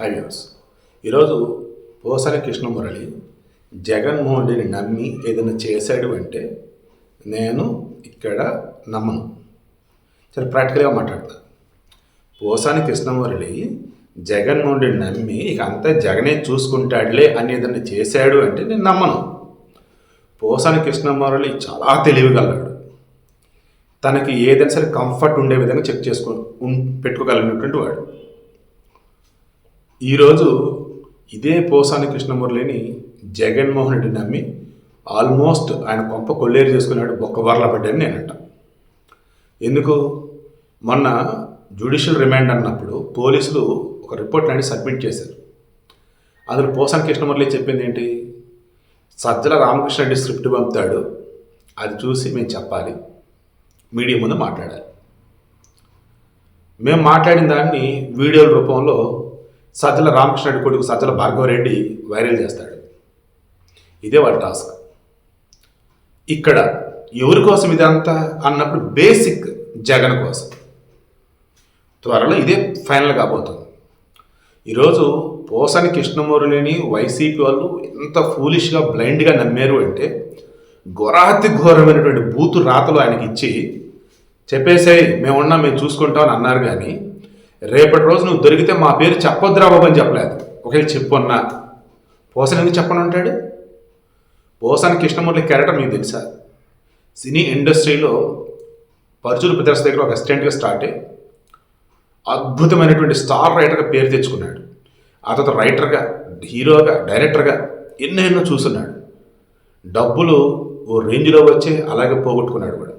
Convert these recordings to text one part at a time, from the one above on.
High views ఈరోజు పోసరి కృష్ణమురళి జగన్మోహన్ రెడ్డిని నమ్మి ఏదైనా చేశాడు అంటే నేను ఇక్కడ నమ్మను. చాలా ప్రాక్టికల్గా మాట్లాడతాను పోసాని కృష్ణమురళి జగన్మోహన్ రెడ్డిని నమ్మి ఇక అంతా జగనే చూసుకుంటాడులే అని ఏదైనా చేశాడు అంటే నేను నమ్మను. పోసాని కృష్ణమురళి చాలా తెలివిగలడు తనకి ఏదైనా సరే కంఫర్ట్ ఉండే విధంగా చెక్ చేసుకో పెట్టుకోగలిగినటువంటి వాడు. ఈరోజు ఇదే పోసాని కృష్ణమురళిని జగన్మోహన్ రెడ్డి నమ్మి ఆల్మోస్ట్ ఆయన కొంప కొల్లేరు చేసుకున్నాడు బొక్క బర్ల పడ్డాని నేనంట. ఎందుకు? మొన్న జ్యుడిషియల్ రిమాండ్ అన్నప్పుడు పోలీసులు ఒక రిపోర్ట్ అనేది సబ్మిట్ చేశారు. అందులో పోసాని కృష్ణమురళి చెప్పింది ఏంటి? సజ్జల రామకృష్ణ రెడ్డి స్క్రిప్ట్ పంపుతాడు అది చూసి మేము చెప్పాలి మీడియా ముందు మాట్లాడాలి. మేము మాట్లాడిన దాన్ని వీడియోల రూపంలో సజ్జల రామకృష్ణుడి కొడుకు సజ్జల భార్గవరెడ్డి వైరల్ చేస్తాడు. ఇదే వాళ్ళ టాస్క్. ఇక్కడ ఎవరి కోసం ఇదంతా అన్నప్పుడు బేసిక్ జగన్ కోసం. త్వరలో ఇదే ఫైనల్ కాబోతుంది. ఈరోజు పోసాని కృష్ణమురళిని వైసీపీ వాళ్ళు ఎంత ఫూలిష్గా బ్లైండ్గా నమ్మారు అంటే ఘోరాతి ఘోరమైనటువంటి బూతు రాతలు ఆయనకి ఇచ్చి చెప్పేసే మేము ఉన్నాం మేము చూసుకుంటామని అన్నారు కానీ రేపటి రోజు నువ్వు దొరికితే మా పేరు చెప్పొద్దురా బాబు అని చెప్పలేదు. ఒకవేళ చెప్పున్నా పోసన్ ఎందుకు చెప్పను అంటాడు? పోసాని కృష్ణమూర్తి క్యారెక్టర్ మీకు తెలుసా? సినీ ఇండస్ట్రీలో పరుచులు బ్రదర్స్ దగ్గర ఒక అసిస్టెంట్గా స్టార్ట్ అయ్యి అద్భుతమైనటువంటి స్టార్ రైటర్గా పేరు తెచ్చుకున్నాడు. ఆ తర్వాత రైటర్గా హీరోగా డైరెక్టర్గా ఎన్నో ఎన్నో చూస్తున్నాడు. డబ్బులు ఓ రేంజ్లో వచ్చి అలాగే పోగొట్టుకున్నాడు కూడా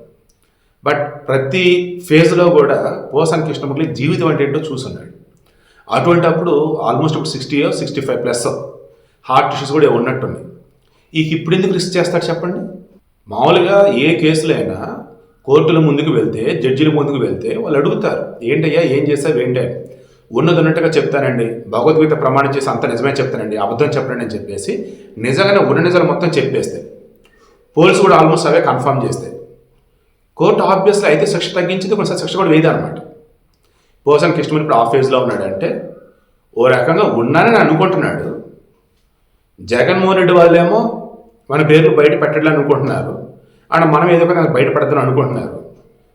బట్ ప్రతి ఫేజ్లో కూడా పోసాని కృష్ణమురళి జీవితం అంటే ఏంటో చూస్తున్నాడు అటువంటి అప్పుడు ఆల్మోస్ట్ ఇప్పుడు sixty sixty five plus heart issues కూడా ఉన్నట్టుంది ఈ ఇప్పుడు ఎందుకు రిస్క్ చేస్తాడు చెప్పండి? మామూలుగా ఏ కేసులైనా అయినా కోర్టుల ముందుకు వెళ్తే జడ్జిల ముందుకు వెళ్తే వాళ్ళు అడుగుతారు ఏంటయ్యా ఏం చేసావు ఏంటి? ఉన్నది ఉన్నట్టుగా చెప్తానండి. భగవద్గీత ప్రమాణం చేసి అంత నిజమే చెప్తానండి అబద్ధం చెప్పనండి అని చెప్పేసి నిజంగానే ఉన్న నిజాలు మొత్తం చెప్పేస్తే పోలీసు కూడా ఆల్మోస్ట్ అవే కన్ఫర్మ్ చేస్తాయి కోర్టు ఆబ్వియస్లీ అయితే శిక్ష తగ్గించింది కొంచెం శిక్ష కూడా వేయదన్నమాట. పర్సన్ కృష్ణమూర్తి ఇప్పుడు ఆఫీస్లో ఫేజ్లో ఉన్నాడు అంటే ఓ రకంగా ఉన్నానని అనుకుంటున్నాడు. జగన్మోహన్ రెడ్డి వాళ్ళేమో మన పేర్లు బయట పెట్టడం అనుకుంటున్నారు. అండ్ మనం ఏదో ఒక బయటపడద్దని అనుకుంటున్నారు.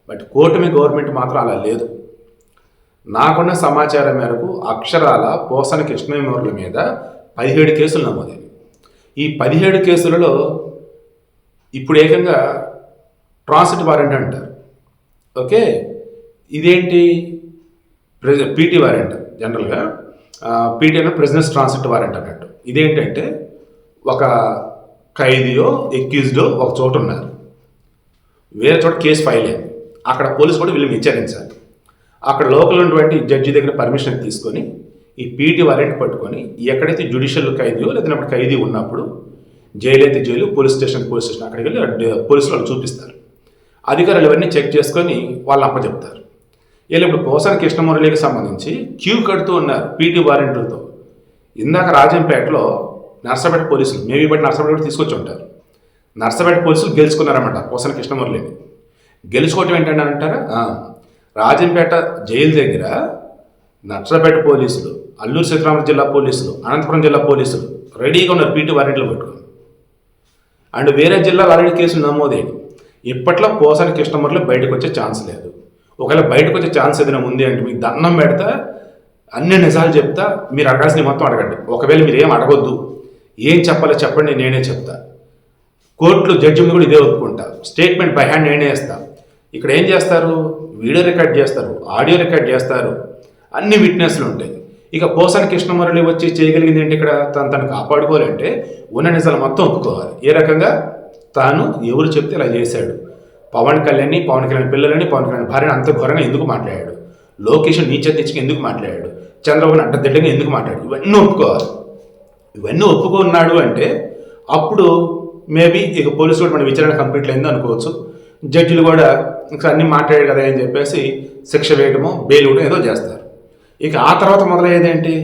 బట్ కూటమి గవర్నమెంట్ మాత్రం అలా లేదు. నాకున్న సమాచారం మేరకు అక్షరాల పోసన కృష్ణమూర్ల మీద పదిహేడు కేసులు నమోదైనవి. ఈ పదిహేడు కేసులలో ఇప్పుడు ఏకంగా ట్రాన్సిట్ వారెంట్ అంటారు. ఓకే? ఇదేంటి? ప్రెజ పీటీ వారెంట్ జనరల్గా. పీటీ అంటే ప్రెసిడెన్స్ ట్రాన్సిట్ వారెంట్ అన్నట్టు. ఇదేంటంటే ఒక ఖైదీయో ఎక్యూజ్డో ఒక చోట ఉన్నారు. వేరే చోట కేసు ఫైల్ అయింది. అక్కడ పోలీసు కూడా వీళ్ళు విచారించాలి అక్కడ లోకల్ ఉన్నటువంటి జడ్జి దగ్గర పర్మిషన్ తీసుకొని ఈ పీటీ వారెంట్ పట్టుకొని ఎక్కడైతే జ్యుడిషియల్ ఖైదీయో లేదంటే ఖైదీ ఉన్నప్పుడు జైలు అయితే jail police station police station అక్కడికి వెళ్ళి పోలీసులు వాళ్ళు చూపిస్తారు. అధికారులు ఇవన్నీ చెక్ చేసుకొని వాళ్ళు అప్పచెప్తారు. వీళ్ళు ఇప్పుడు పోసాని కృష్ణమురళికి సంబంధించి క్యూ కడుతూ ఉన్నారు పీటీ వారెంట్లతో. ఇందాక రాజంపేటలో నర్సపేట పోలీసులు మేబీ బట్టి నర్సపేట కూడా తీసుకొచ్చి ఉంటారు. నర్సపేట పోలీసులు గెలుచుకున్నారన్నమాట పోసాని కృష్ణమురళిని. గెలుచుకోవటం ఏంటంటే అంటారా? రాజంపేట జైలు దగ్గర నర్సపేట పోలీసులు అల్లూరు సీతారామరాజు జిల్లా పోలీసులు అనంతపురం జిల్లా పోలీసులు రెడీగా ఉన్నారు పీటీ వారెంట్లు పెట్టుకుని. అండ్ వేరే జిల్లా ఆల్రెడీ కేసులు నమోదయ్యాయి ఇప్పట్లో పోసని కస్టమర్లు బయటకు వచ్చే ఛాన్స్ లేదు. ఒకవేళ బయటకు వచ్చే ఛాన్స్ ఏదైనా ఉంది అంటే మీకు దండం పెడతా అన్ని నిజాలు చెప్తా మీరు అడగాల్సిన మొత్తం అడగండి. ఒకవేళ మీరు ఏం అడగొద్దు ఏం చెప్పాలో చెప్పండి నేనే చెప్తా. కోర్టులో జడ్జి ముందు కూడా ఇదే ఒప్పుకుంటా. స్టేట్మెంట్ బై హ్యాండ్ నేనే ఇస్తా ఇక్కడ ఏం చేస్తారు? వీడియో రికార్డ్ చేస్తారు ఆడియో రికార్డ్ చేస్తారు. అన్ని విట్నెస్లు ఉంటాయి. ఇక పోసాని కృష్ణమురళి వచ్చి చేయగలిగింది ఏంటి ఇక్కడ? తను తను కాపాడుకోవాలంటే ఉన్న నిజాలు మొత్తం ఒప్పుకోవాలి. ఏ రకంగా? తాను ఎవరు చెప్తే ఇలా చేశాడు. పవన్ కళ్యాణ్ని పవన్ కళ్యాణ్ పిల్లలని పవన్ కళ్యాణ్ భార్యని అంత ఘోరంగా ఎందుకు మాట్లాడాడు? లోకేష్ నీచ తెచ్చుకు ఎందుకు మాట్లాడాడు? చంద్రబాబు అడ్డదిడ్డంగా ఎందుకు మాట్లాడాడు? ఇవన్నీ ఒప్పుకోవాలి. ఇవన్నీ ఒప్పుకున్నాడు అంటే అప్పుడు మేబీ ఇక పోలీసు కూడా మన విచారణ కంప్లీట్ అయింది అనుకోవచ్చు. జడ్జిలు కూడా ఇంకా అన్ని మాట్లాడారు కదా అని చెప్పేసి శిక్ష వేయడమో బెయిల్ ఇవ్వడం ఏదో చేస్తారు. ఇక ఆ తర్వాత మొదలయ్యేది ఏంటి?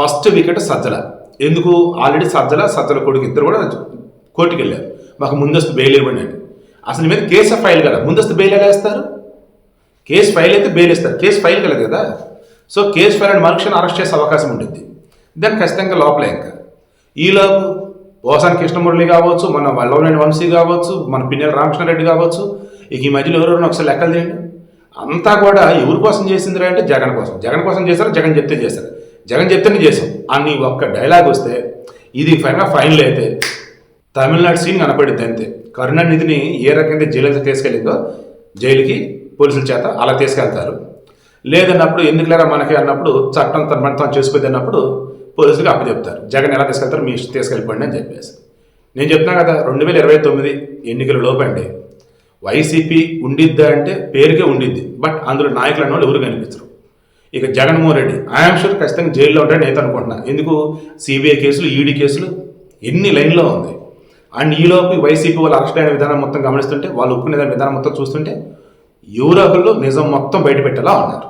First wicket Sajjala. ఎందుకు? ఆల్రెడీ సజ్జల సజ్జల కొడుకు ఇద్దరు కూడా కోర్టుకు వెళ్ళారు మాకు ముందస్తు బెయిల్ ఇవ్వండి అని. అసలు మీద కేసు ఫైల్ కదా. ముందస్తు బెయిల్ ఎలా వేస్తారు? కేసు ఫైల్ అయితే బెయిల్ ఇస్తారు కేసు ఫైల్ కలదు కదా. సో కేసు ఫైల్ అండ్ మనుషులను అరెస్ట్ చేసే అవకాశం ఉంటుంది దాన్ని ఖచ్చితంగా లోపలే ఇంకా. ఈలోపు పోసాని కృష్ణమురళి కావచ్చు మన వల్లవనేని వంశీ కావచ్చు మన పిన్నెల రామకృష్ణారెడ్డి కావచ్చు ఇక ఈ మధ్యలో ఎవరెవరైనా ఒకసారి లెక్కలు తీయండి. అంతా కూడా ఎవరి కోసం చేసిందిరా అంటే జగన్ కోసం. జగన్ కోసం చేశారు? జగన్ చెప్తే చేశారు. జగన్ చెప్తేనే చేశాం. అని ఒక్క డైలాగ్ వస్తే ఇది ఫైనల్ ఫైనల్ అయితే తమిళనాడు సీన్ కనపడింది అంతే. కరుణానిధిని ఏ రకంగా జైలు తీసుకెళ్ళిందో జైలుకి పోలీసుల చేత అలా తీసుకెళ్తారు. లేదన్నప్పుడు ఎందుకులేరా మనకి అన్నప్పుడు చట్టం తన పని తాను చేసుకుంది అన్నప్పుడు పోలీసులకు అప్పచెప్తారు. జగన్ ఎలా తీసుకెళ్తారు మీ ఇష్టం తీసుకెళ్ళిపోండి అని చెప్పేసి. నేను చెప్తున్నా కదా రెండు వేల ఇరవై తొమ్మిది ఎన్నికల లోపండి. వైసీపీ ఉండిద్దా అంటే పేరుకే ఉండిద్ది. బట్ అందులో నాయకులు అన్న వాళ్ళు ఎవరు కనిపించరు. ఇక జగన్మోహన్ రెడ్డి ఐఎమ్ షూర్ ఖచ్చితంగా జైల్లో ఉంటాడని నేను అనుకుంటున్నా. ఎందుకు? సిబిఐ కేసులు ఈడీ కేసులు ఎన్ని లైన్లో ఉంది అండ్ ఈలోపు వైసీపీ వాళ్ళు అరెస్ట్ అయిన విధానం మొత్తం గమనిస్తుంటే వాళ్ళు ఒప్పుకునే విధానం మొత్తం చూస్తుంటే యువరాకుల్లో నిజం మొత్తం బయటపెట్టేలా ఉన్నారు.